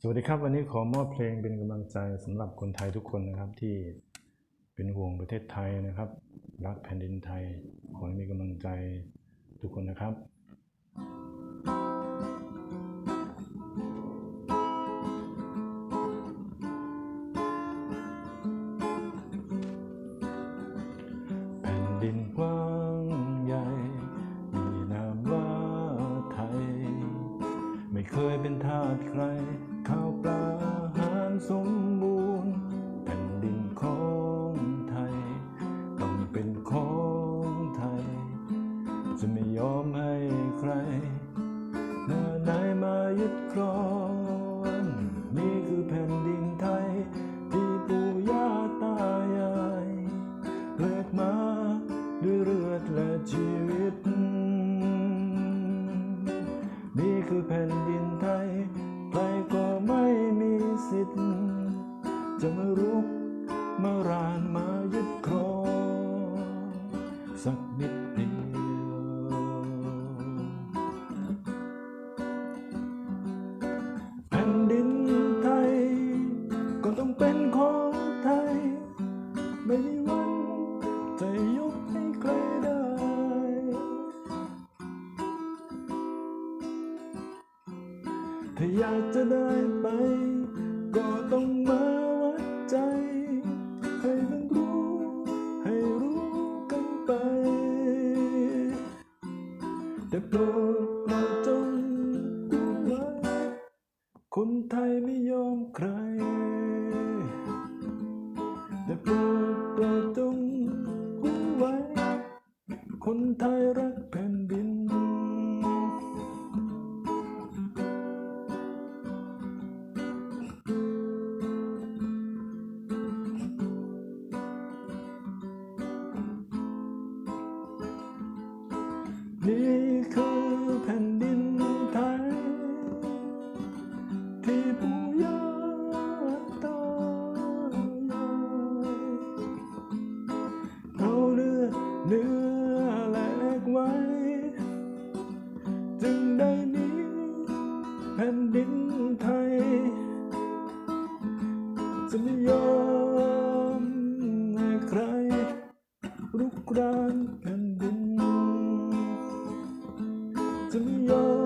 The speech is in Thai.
สวัสดีครับ วันนี้ขอมอบเพลงเป็นกำลังใจสำหรับคนไทยทุกคนนะครับที่เป็นห่วงประเทศไทยนะครับ รักแผ่นดินไทย ขอให้มีกำลังใจทุกคนนะครับแผ่นดินกว้าง เคยเป็นทาสใคร ข้าวปลาอาหารสมบูรณ์แผ่นดินของไทย ต้องเป็นของไทย จะไม่ยอมให้ใครหน้าไหนมายึดครอง นี่คือแผ่นดินไทย ที่ปู่ย่าตายายแลกมาด้วยเลือดและชีวิต นี่คือแผ่นดินไทย ใครก็ไม่มีสิทธิ์ จะมารุกมารานมายึดครองสักนิดเดียวแผ่นดินไทย ก็ต้องเป็นของไทย ไม่มีวันจะ ถ้าอยากจะได้ไป ก็ต้องมาวัดใจ ให้มันรู้ ให้รู้กันไป แต่โปรดเราจงดูไว้คนไทยไม่ยอมใคร แต่โปรดเราจงรู้ไว้ คนไทยรัก นี่คือแผ่นดินไทย ที่ปู่ย่าตายายเอาเลือดเนื้อแลกไว้ จึงได้มีแผ่นดินไทยจะไม่ยอมให้ใครรุกรานแผ่น ดิน